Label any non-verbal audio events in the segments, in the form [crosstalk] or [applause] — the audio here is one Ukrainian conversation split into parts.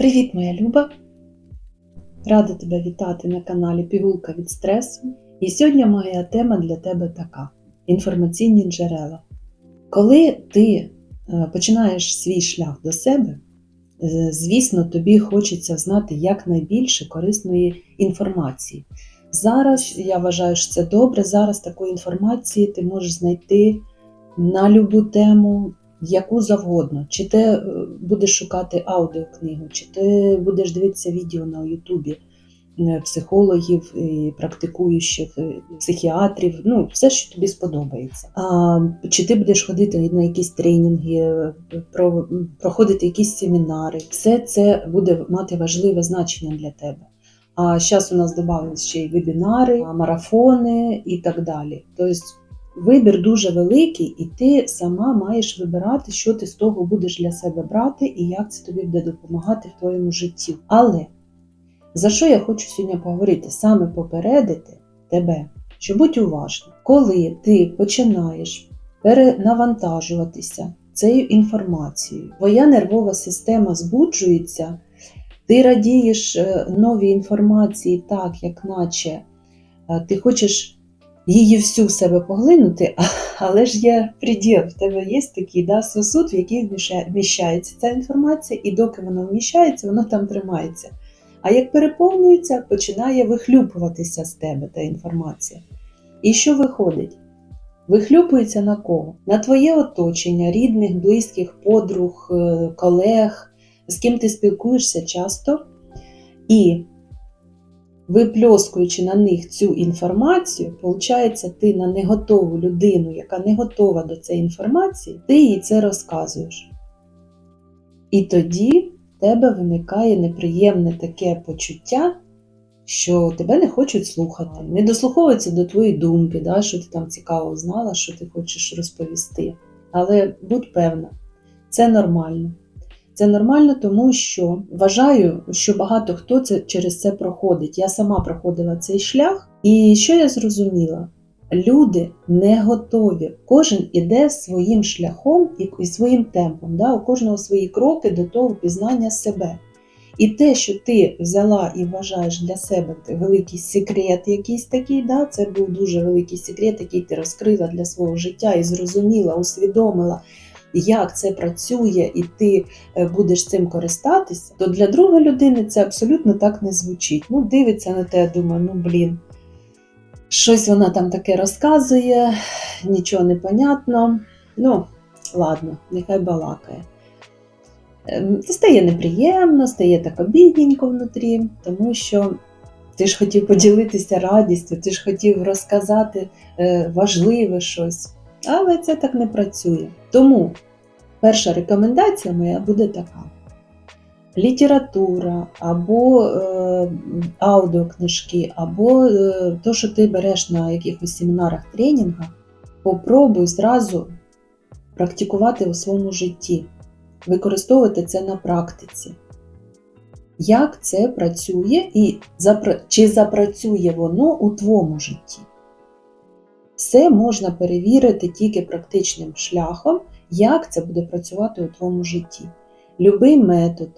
Привіт, моя Люба! Рада тебе вітати на каналі Пігулка від стресу. І сьогодні моя тема для тебе така: інформаційні джерела. Коли ти е, починаєш свій шлях до себе, е, звісно, тобі хочеться знати якнайбільше корисної інформації. Зараз я вважаю, що це добре. Зараз такої інформації ти можеш знайти на любу тему, яку завгодно. Чи ти е, будеш шукати аудіокнигу, чи ти будеш дивитися відео на Ютубі е, психологів, і практикуючих, е, психіатрів, ну, все, що тобі сподобається. А, чи ти будеш ходити на якісь тренінги, е, про, проходити якісь семінари, все це буде мати важливе значення для тебе. А зараз у нас додавалися ще й вебінари, марафони і так далі. Тобто вибір дуже великий, і ти сама маєш вибирати, що ти з того будеш для себе брати і як це тобі буде допомагати в твоєму житті. Але за що я хочу сьогодні поговорити? Саме попередити тебе, що будь уважним, коли ти починаєш перенавантажуватися цією інформацією, твоя нервова система збуджується. Ти радієш е, новій інформації так, як наче е, ти хочеш її всю в себе поглинути, але ж є приділ, в тебе є такий да, сосуд, в який вміщається ця інформація, і доки воно вміщається, воно там тримається. А як переповнюється, починає вихлюпуватися з тебе та інформація. І що виходить? Вихлюпується на кого? На твоє оточення, рідних, близьких, подруг, е, колег з ким ти спілкуєшся часто, і випльоскуючи на них цю інформацію, виходить, ти на неготову людину, яка не готова до цієї інформації, ти їй це розказуєш. І тоді в тебе виникає неприємне таке почуття, що тебе не хочуть слухати, не дослуховуються до твоєї думки, да, що ти там цікаво знала, що ти хочеш розповісти. Але будь певна, це нормально. Це нормально, тому що вважаю, що багато хто це через це проходить. Я сама проходила цей шлях, і що я зрозуміла? Люди не готові. Кожен іде своїм шляхом і своїм темпом. Да? У кожного свої кроки до того пізнання себе. І те, що ти взяла і вважаєш для себе великий секрет, якийсь такий, да? це був дуже великий секрет, який ти розкрила для свого життя і зрозуміла, усвідомила як це працює, і ти е, будеш цим користатися, то для другої людини це абсолютно так не звучить. Ну, дивиться на те, думає, ну блін, щось вона там таке розказує, нічого не понятно. Ну, ладно, нехай балакає. Ем, стає неприємно, стає так обідненько внутрі, тому що ти ж хотів поділитися радістю, ти ж хотів розказати е, важливе щось. Але це так не працює. Тому перша рекомендація моя буде така: література або е, аудіокнижки, або е, то, що ти береш на якихось семінарах, тренінгах, попробуй зразу практикувати у своєму житті, використовувати це на практиці. Як це працює і чи запрацює воно у твоєму житті? Все можна перевірити тільки практичним шляхом, як це буде працювати у твоєму житті. Любий метод,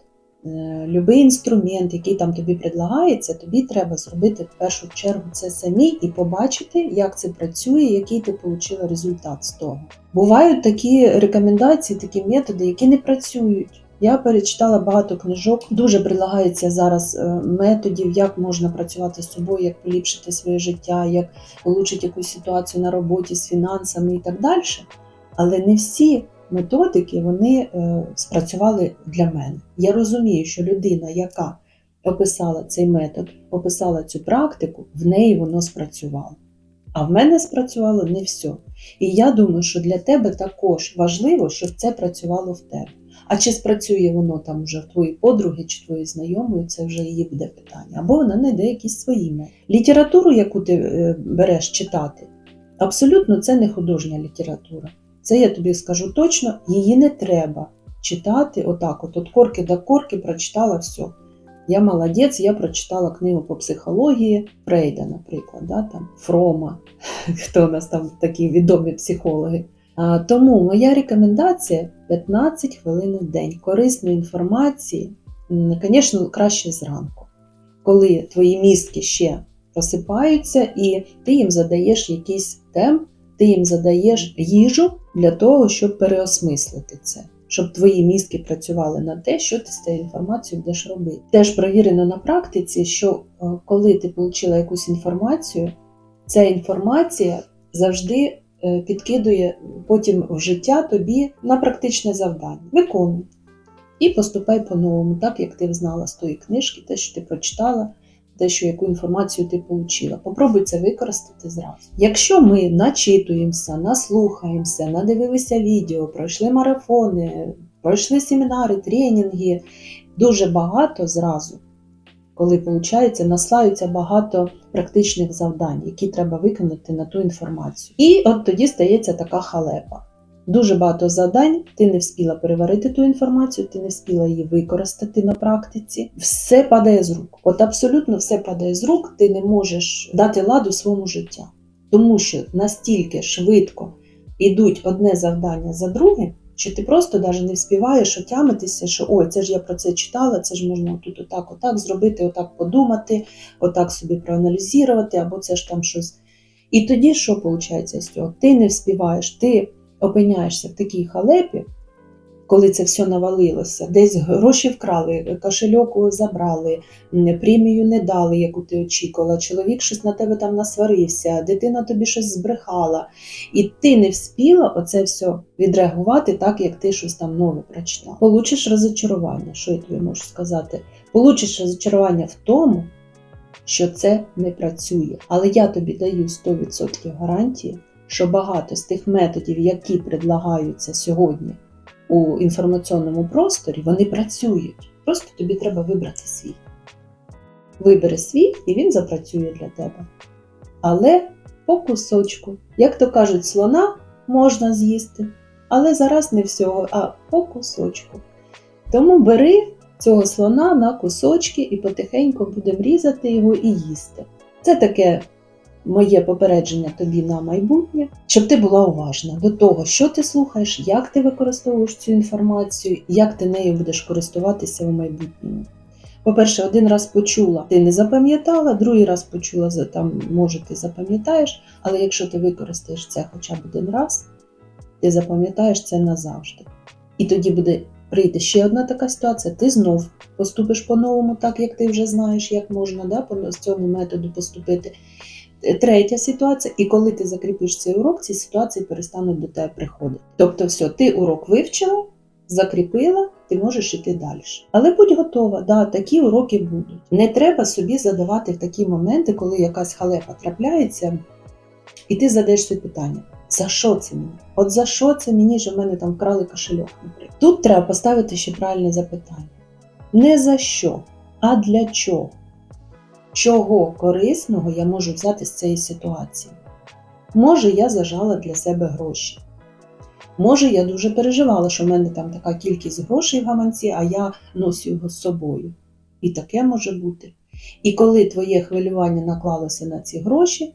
е, любий інструмент, який там тобі предлагається, тобі треба зробити в першу чергу це самі і побачити, як це працює, який ти отримала результат з того. Бувають такі рекомендації, такі методи, які не працюють. Я перечитала багато книжок. Дуже предлагається зараз е, методів, як можна працювати з собою, як поліпшити своє життя, як получити якусь ситуацію на роботі з фінансами і так далі. Але не всі методики вони е, спрацювали для мене. Я розумію, що людина, яка описала цей метод, описала цю практику, в неї воно спрацювало. А в мене спрацювало не все. І я думаю, що для тебе також важливо, щоб це працювало в тебе. А чи спрацює воно там вже в твоїй подруги чи твоїй знайомої, це вже її буде питання. Або вона знайде якісь свої методи. Літературу, яку ти е, береш читати, абсолютно це не художня література. Це я тобі скажу точно, її не треба читати отак. От, от корки до корки прочитала все. Я молодець, я прочитала книгу по психології Фрейда, наприклад, да, там, Фрома, [laughs] хто у нас там такі відомі психологи. Тому моя рекомендація 15 хвилин в день корисної інформації звісно, краще зранку, коли твої мізки ще просипаються, і ти їм задаєш якийсь темп, ти їм задаєш їжу для того, щоб переосмислити це. Щоб твої мізки працювали на те, що ти з цією інформацією будеш робити. Теж провірено на практиці, що е, коли ти отримала якусь інформацію, ця інформація завжди е, підкидує потім в життя тобі на практичне завдання. Виконуй. І поступай по-новому, так як ти знала з тої книжки, те, що ти прочитала, те, що яку інформацію ти отримала. Попробуй це використати зразу. Якщо ми начитуємося, наслухаємося, надивилися відео, пройшли марафони, пройшли семінари, тренінги, дуже багато зразу, коли виходить, наслаються багато практичних завдань, які треба виконати на ту інформацію. І от тоді стається така халепа. Дуже багато завдань, ти не вспіла переварити ту інформацію, ти не вспіла її використати на практиці. Все падає з рук. От абсолютно все падає з рук, ти не можеш дати ладу своєму життя. Тому що настільки швидко йдуть одне завдання за другим, що ти просто навіть не вспіваєш отямитися, що ой, це ж я про це читала, це ж можна тут отак, отак зробити, отак подумати, отак собі проаналізувати, або це ж там щось. І тоді що виходить з цього? Ти не вспіваєш, ти опиняєшся в такій халепі, коли це все навалилося, десь гроші вкрали, кошельок забрали, премію не дали, яку ти очікувала, чоловік щось на тебе там насварився, дитина тобі щось збрехала, і ти не вспіла оце все відреагувати так, як ти щось там нове прочитав. Получиш розочарування, що я тобі можу сказати? Получиш розочарування в тому, що це не працює. Але я тобі даю 100% гарантії, що багато з тих методів, які предлагаються сьогодні у інформаційному просторі, вони працюють. Просто тобі треба вибрати свій. Вибери свій, і він запрацює для тебе. Але по кусочку. Як то кажуть, слона можна з'їсти, але зараз не всього, а по кусочку. Тому бери цього слона на кусочки і потихеньку будемо різати його і їсти. Це таке моє попередження тобі на майбутнє, щоб ти була уважна до того, що ти слухаєш, як ти використовуєш цю інформацію, як ти нею будеш користуватися у майбутньому. По-перше, один раз почула, ти не запам'ятала, другий раз почула, там, може, ти запам'ятаєш, але якщо ти використаєш це хоча б один раз, ти запам'ятаєш це назавжди. І тоді буде прийти ще одна така ситуація, ти знов поступиш по-новому, так як ти вже знаєш, як можна да, по цьому методу поступити. Третя ситуація, і коли ти закріпиш цей урок, ці ситуації перестануть до тебе приходити. Тобто, все, ти урок вивчила, закріпила, ти можеш іти далі. Але будь готова, да, такі уроки будуть. Не треба собі задавати в такі моменти, коли якась халепа трапляється, і ти задаєш собі питання: за що це мені? От за що це мені, що в мене там вкрали кошельок, наприклад. Тут треба поставити ще правильне запитання: не за що, а для чого? Чого корисного я можу взяти з цієї ситуації? Може, я зажала для себе гроші. Може, я дуже переживала, що в мене там така кількість грошей в гаманці, а я носю його з собою. І таке може бути. І коли твоє хвилювання наклалося на ці гроші,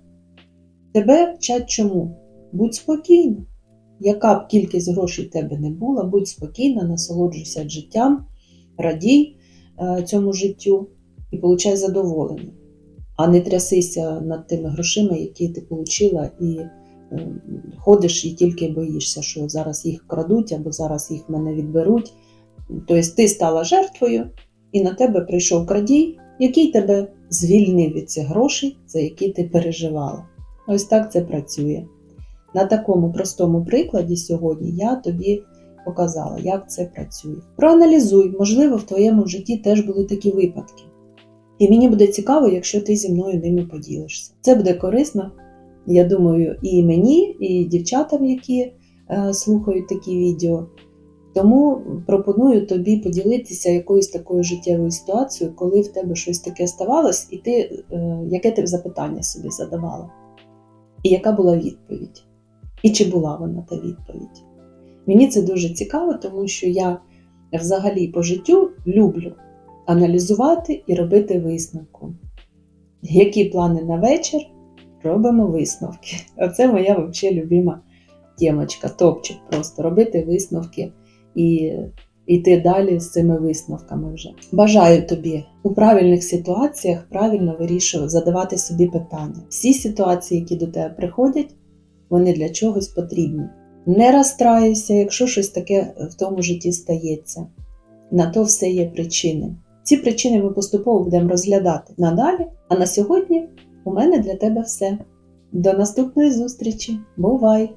тебе вчать чому? Будь спокійна. Яка б кількість грошей в тебе не була, будь спокійна, насолоджуйся життям, радій е, цьому життю і получай задоволення, а не трясися над тими грошима, які ти отримала, і е, ходиш і тільки боїшся, що зараз їх крадуть або зараз їх мене відберуть. Тобто ти стала жертвою, і на тебе прийшов крадій, який тебе звільнив від цих грошей, за які ти переживала. Ось так це працює. На такому простому прикладі сьогодні я тобі показала, як це працює. Проаналізуй, можливо, в твоєму житті теж були такі випадки. І мені буде цікаво, якщо ти зі мною ними поділишся. Це буде корисно, я думаю, і мені, і дівчатам, які е, слухають такі відео. Тому пропоную тобі поділитися якоюсь такою життєвою ситуацією, коли в тебе щось таке ставалось, і ти, е, яке ти запитання собі задавала, і яка була відповідь, і чи була вона та відповідь. Мені це дуже цікаво, тому що я взагалі по життю люблю аналізувати і робити висновку. Які плани на вечір? Робимо висновки. Оце моя взагалі любима темочка, топчик просто робити висновки і йти далі з цими висновками вже. Бажаю тобі у правильних ситуаціях правильно вирішувати, задавати собі питання. Всі ситуації, які до тебе приходять, вони для чогось потрібні. Не розстраюйся, якщо щось таке в тому житті стається. На то все є причини. Ці причини ми поступово будемо розглядати надалі. А на сьогодні у мене для тебе все. До наступної зустрічі. Бувай!